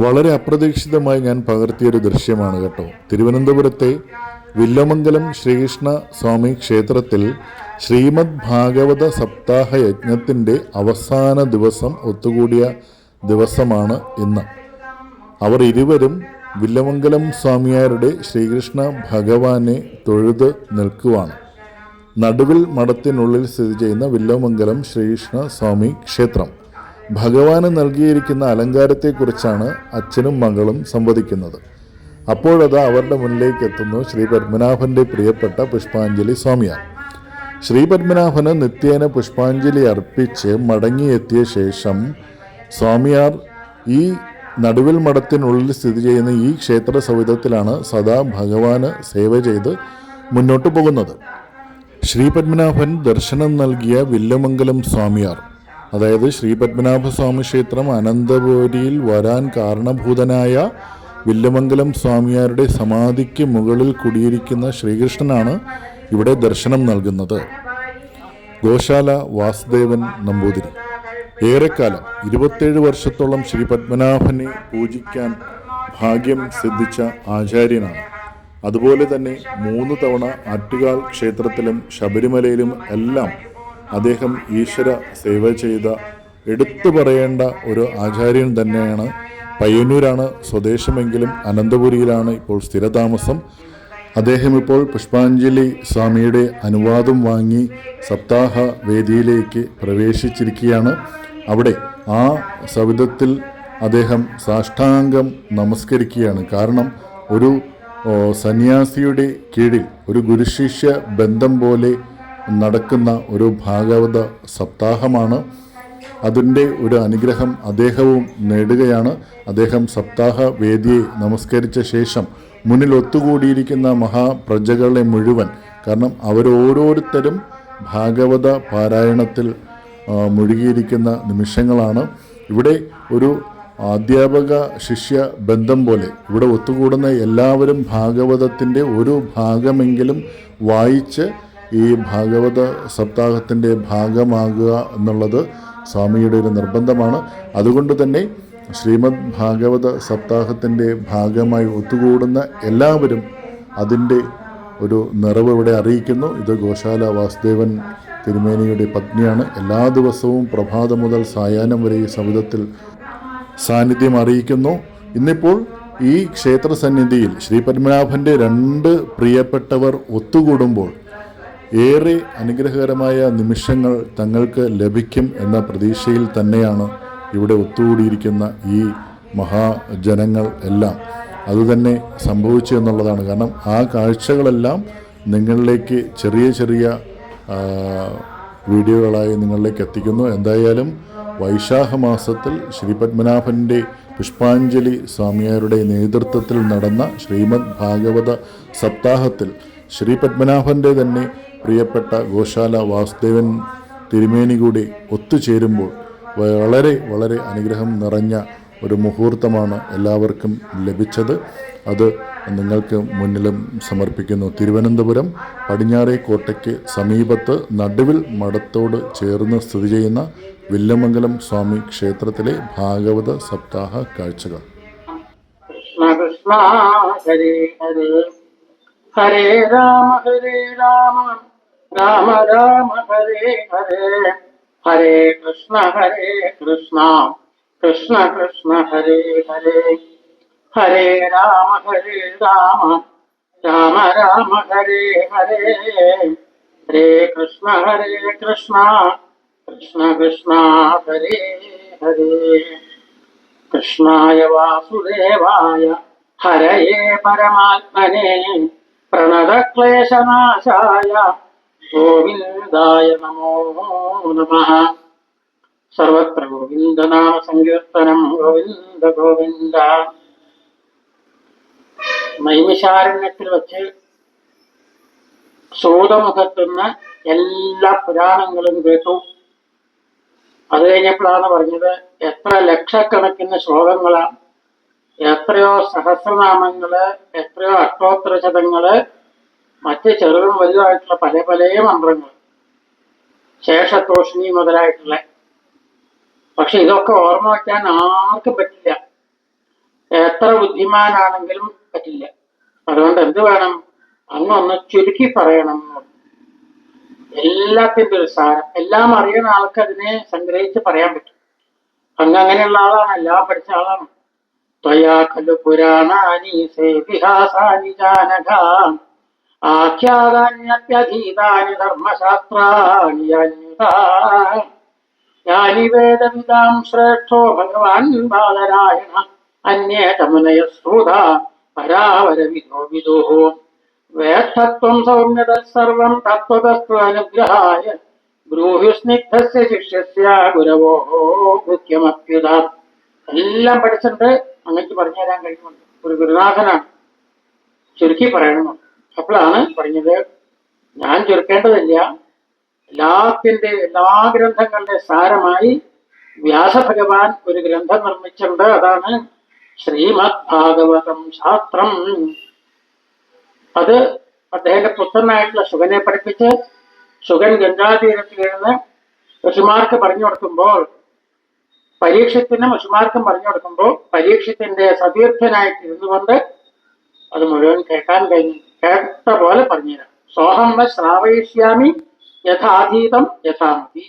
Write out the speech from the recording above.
വളരെ അപ്രതീക്ഷിതമായി ഞാൻ പകർത്തിയൊരു ദൃശ്യമാണ് കേട്ടോ. തിരുവനന്തപുരത്തെ വില്ലമംഗലം ശ്രീകൃഷ്ണ സ്വാമി ക്ഷേത്രത്തിൽ ശ്രീമദ് ഭാഗവത സപ്താഹ യജ്ഞത്തിന്റെ അവസാന ദിവസം ഒത്തുകൂടിയ ദിവസമാണ് ഇന്ന്. അവർ ഇരുവരും വില്ലമംഗലം സ്വാമിയാരുടെ ശ്രീകൃഷ്ണ ഭഗവാനെ തൊഴുത് നിൽക്കുവാണ്. നടുവിൽ മഠത്തിനുള്ളിൽ സ്ഥിതി ചെയ്യുന്ന വില്ലമംഗലം ശ്രീകൃഷ്ണ സ്വാമി ക്ഷേത്രം. ഭഗവാന് നൽകിയിരിക്കുന്ന അലങ്കാരത്തെക്കുറിച്ചാണ് അച്ഛനും മകളും സംവദിക്കുന്നത്. അപ്പോഴത് അവരുടെ മുന്നിലേക്ക് എത്തുന്നു ശ്രീ പത്മനാഭന്റെ പ്രിയപ്പെട്ട പുഷ്പാഞ്ജലി സ്വാമിയാണ് ശ്രീ പത്മനാഭന് നിത്യേന പുഷ്പാഞ്ജലി അർപ്പിച്ച് മടങ്ങിയെത്തിയ ശേഷം സ്വാമിയാർ ഈ നടുവിൽ മഠത്തിനുള്ളിൽ സ്ഥിതി ചെയ്യുന്ന ഈ ക്ഷേത്ര സൗധത്തിലാണ് സദാ ഭഗവാന് സേവ ചെയ്ത് മുന്നോട്ട് പോകുന്നത്. ശ്രീ പത്മനാഭൻ ദർശനം നൽകിയ വില്ലമംഗലം സ്വാമിയാർ. അതായത് ശ്രീ പത്മനാഭ സ്വാമി ക്ഷേത്രം അനന്തപുരിയിൽ വരാൻ കാരണഭൂതനായ വില്ലമംഗലം സ്വാമിയാരുടെ സമാധിക്ക് മുകളിൽ കുടിയിരിക്കുന്ന ശ്രീകൃഷ്ണനാണ് ഇവിടെ ദർശനം നൽകുന്നത്. ഗോശാല വാസുദേവൻ നമ്പൂതിരി. ഏറെക്കാലം ഇരുപത്തേഴ് വർഷത്തോളം ശ്രീ പത്മനാഭനെ പൂജിക്കാൻ ഭാഗ്യം സിദ്ധിച്ച ആചാര്യനാണ്. അതുപോലെ തന്നെ മൂന്ന് തവണ ആറ്റുകാൽ ക്ഷേത്രത്തിലും ശബരിമലയിലും എല്ലാം അദ്ദേഹം ഈശ്വര സേവ ചെയ്ത എടുത്തു പറയേണ്ട ഒരു ആചാര്യൻ തന്നെയാണ്. പയ്യന്നൂരാണ് സ്വദേശമെങ്കിലും അനന്തപുരിയിലാണ് ഇപ്പോൾ സ്ഥിരതാമസം. അദ്ദേഹം ഇപ്പോൾ പുഷ്പാഞ്ജലി സ്വാമിയുടെ അനുവാദം വാങ്ങി സപ്താഹ വേദിയിലേക്ക് പ്രവേശിച്ചിരിക്കുകയാണ്. അവിടെ ആ സവിധത്തിൽ അദ്ദേഹം സാഷ്ടാംഗം നമസ്കരിക്കുകയാണ്. കാരണം ഒരു സന്യാസിയുടെ കീഴിൽ ഒരു ഗുരുശിഷ്യ ബന്ധം പോലെ നടക്കുന്ന ഒരു ഭാഗവത സപ്താഹമാണ്. അതിന്റെ ഒരു അനുഗ്രഹം അദ്ദേഹവും നേടുകയാണ്. അദ്ദേഹം സപ്താഹ വേദിയെ നമസ്കരിച്ച ശേഷം മുന്നിൽ ഒത്തുകൂടിയിരിക്കുന്ന മഹാപ്രജകളെ മുഴുവൻ കാരണം അവരോരോരുത്തരും ഭാഗവത പാരായണത്തിൽ മുഴുകിയിരിക്കുന്ന നിമിഷങ്ങളാണ്. ഇവിടെ ഒരു അധ്യാപക ശിഷ്യ ബന്ധം പോലെ ഇവിടെ ഒത്തുകൂടുന്ന എല്ലാവരും ഭാഗവതത്തിന്റെ ഒരു ഭാഗമെങ്കിലും വായിച്ച് ഈ ഭാഗവത സപ്താഹത്തിന്റെ ഭാഗമാകുക എന്നുള്ളത് സ്വാമിയുടെ ഒരു നിർബന്ധമാണ്. അതുകൊണ്ട് തന്നെ ശ്രീമദ് ഭാഗവത സപ്താഹത്തിന്റെ ഭാഗമായി ഒത്തുകൂടുന്ന എല്ലാവരും അതിന്റെ ഒരു നിറവ് ഇവിടെ അറിയിക്കുന്നു. ഇത് ഗോശാല വാസുദേവൻ തിരുമേനിയുടെ പത്നിയാണ്. എല്ലാ ദിവസവും പ്രഭാതം മുതൽ സായാഹ്നം വരെ ഈ സമുദ്രത്തിൽ സാന്നിധ്യം അറിയിക്കുന്നു. ഇന്നിപ്പോൾ ഈ ക്ഷേത്ര സന്നിധിയിൽ ശ്രീ പത്മനാഭന്റെ രണ്ട് പ്രിയപ്പെട്ടവർ ഒത്തുകൂടുമ്പോൾ ഏറെ അനുഗ്രഹകരമായ നിമിഷങ്ങൾ തങ്ങൾക്ക് ലഭിക്കും എന്ന പ്രതീക്ഷയിൽ തന്നെയാണ് ഇവിടെ ഒത്തുകൂടിയിരിക്കുന്ന ഈ മഹാജനങ്ങൾ എല്ലാം. അതുതന്നെ സംഭവിച്ചു എന്നുള്ളതാണ്. കാരണം ആ കാഴ്ചകളെല്ലാം നിങ്ങളിലേക്ക് ചെറിയ ചെറിയ വീഡിയോകളായി നിങ്ങളിലേക്ക് എത്തിക്കുന്നു. എന്തായാലും വൈശാഖ മാസത്തിൽ ശ്രീ പത്മനാഭന്റെ പുഷ്പാഞ്ജലി സ്വാമിയാരുടെ നേതൃത്വത്തിൽ നടന്ന ശ്രീമദ് ഭാഗവത സപ്താഹത്തിൽ ശ്രീ പത്മനാഭന്റെ തന്നെ പ്രിയപ്പെട്ട ഗോശാല വാസുദേവൻ തിരുമേനി കൂടി ഒത്തുചേരുമ്പോൾ വളരെ വളരെ അനുഗ്രഹം നിറഞ്ഞ ഒരു മുഹൂർത്തമാണ് എല്ലാവർക്കും ലഭിച്ചത്. അത് നിങ്ങൾക്ക് മുന്നിലും സമർപ്പിക്കുന്നു. തിരുവനന്തപുരം പടിഞ്ഞാറേ കോട്ടയ്ക്ക് സമീപത്ത് നടുവിൽ മഠത്തോട് ചേർന്ന് സ്ഥിതി ചെയ്യുന്ന വില്ലമംഗലം സ്വാമി ക്ഷേത്രത്തിലെ ഭാഗവത സപ്താഹ കാഴ്ചകൾ. ഹരേ രാമ ഹരേ രാമ. രാമ രാമ ഹരേ ഹരേ ഹരേ കൃഷ്ണ ഹരേ കൃഷ്ണ കൃഷ്ണ കൃഷ്ണ ഹരേ ഹരേ ഹരേ രാമ ഹരേ രാമ രാമ രാമ ഹരേ ഹരേ ഹരേ കൃഷ്ണ ഹരേ കൃഷ്ണ കൃഷ്ണ കൃഷ്ണ ഹരേ ഹരേ കൃഷ്ണായ വാസുദേവായ ഹരയേ പരമാത്മനെ പ്രണതക്ലേശനാശായ ഗോവിന്ദായ നമോ നമ. സർവത്ര ഗോവിന്ദനാമ സങ്കീർത്തനം. ഗോവിന്ദ ഗോവിന്ദ. നൈമിശാരണ്യത്തിൽ വച്ച് സൂതമുഖത്തുനിന്ന് എല്ലാ പുരാണങ്ങളും കേട്ടു. അത് കഴിഞ്ഞപ്പോഴാണ് പറഞ്ഞത് എത്ര ലക്ഷക്കണക്കിന് ശ്ലോകങ്ങളാണ് എത്രയോ സഹസ്രനാമങ്ങൾ എത്രയോ അഷ്ടോത്തരശതങ്ങൾ മറ്റ് ചെറുതും വലുതായിട്ടുള്ള പല പല മന്ത്രങ്ങൾ. ശേഷത്തോഷിണി മുതലായിട്ടുള്ള. പക്ഷെ ഇതൊക്കെ ഓർമ്മ വയ്ക്കാൻ ആർക്കും പറ്റില്ല. എത്ര ബുദ്ധിമാനാണെങ്കിലും പറ്റില്ല. അതുകൊണ്ട് എന്ത് വേണം? അങ്ങൊന്ന് ചുരുക്കി പറയണം. എല്ലാത്തിന്റെ ഒരു സാരം. എല്ലാം അറിയുന്ന ആൾക്ക് അതിനെ സംഗ്രഹിച്ച് പറയാൻ പറ്റും. അങ്ങ് അങ്ങനെയുള്ള ആളാണ്. എല്ലാം പഠിച്ച ആളാണ്. ത്വയാ ഖലു പുരാണാനി സേ ഇതിഹാസാനി ജാനഘ ആഖ്യാതാന്യപ്യധീതാനി ധർമ്മശാസ്ത്രാണി വേദവിദാം ശ്രേഷ്ഠോ ഭഗവാൻ ബാലരായണ. അന്യേ തമുനയ ശ്രുത പരാവരവിദോ വിദുഃ. വേഷ്ടത്വം സൗമ്യത സർവം തത്വതസ്തു അനുഗ്രഹായ. ബ്രൂഹി സ്നിഗ്ധസ്യ ശിഷ്യസ്യ ഗുരവോ കൃത്യമപ്യുത എല്ലാം പഠിച്ചിട്ട് അങ്ങക്ക് പറഞ്ഞു തരാൻ കഴിയുന്നുണ്ട് ഒരു ഗുരുനാഥനാണ്. ചുരുക്കി പറയണമെന്ന് അപ്പോഴാണ് പറഞ്ഞത് ഞാൻ ചുരുക്കേണ്ടതില്ല എല്ലാത്തിന്റെ എല്ലാ ഗ്രന്ഥങ്ങളുടെ സാരമായി വ്യാസഭഗവാൻ ഒരു ഗ്രന്ഥം നിർമ്മിച്ചിട്ടുണ്ട്. അതാണ് ശ്രീമദ് ഭാഗവതം ശാസ്ത്രം. അത് അദ്ദേഹത്തിന്റെ പുത്രനായിട്ടുള്ള സുഖനെ പഠിപ്പിച്ച് സുഖൻ ഗംഗാതീരത്തിൽ ഇരുന്ന് ഋഷിമാർക്ക് പറഞ്ഞു കൊടുക്കുമ്പോൾ പരീക്ഷത്തിന് ഋഷിമാർക്കും പറഞ്ഞു കൊടുക്കുമ്പോൾ പരീക്ഷത്തിന്റെ സതീർത്ഥനായിട്ട് ഇരുന്നുകൊണ്ട് അത് മുഴുവൻ കേൾക്കാൻ കഴിഞ്ഞു. കേട്ട പോലെ പറഞ്ഞുതരാം സോഹം വ ശ്രാവയിഷ്യാമി യഥാതീതം യഥാമതി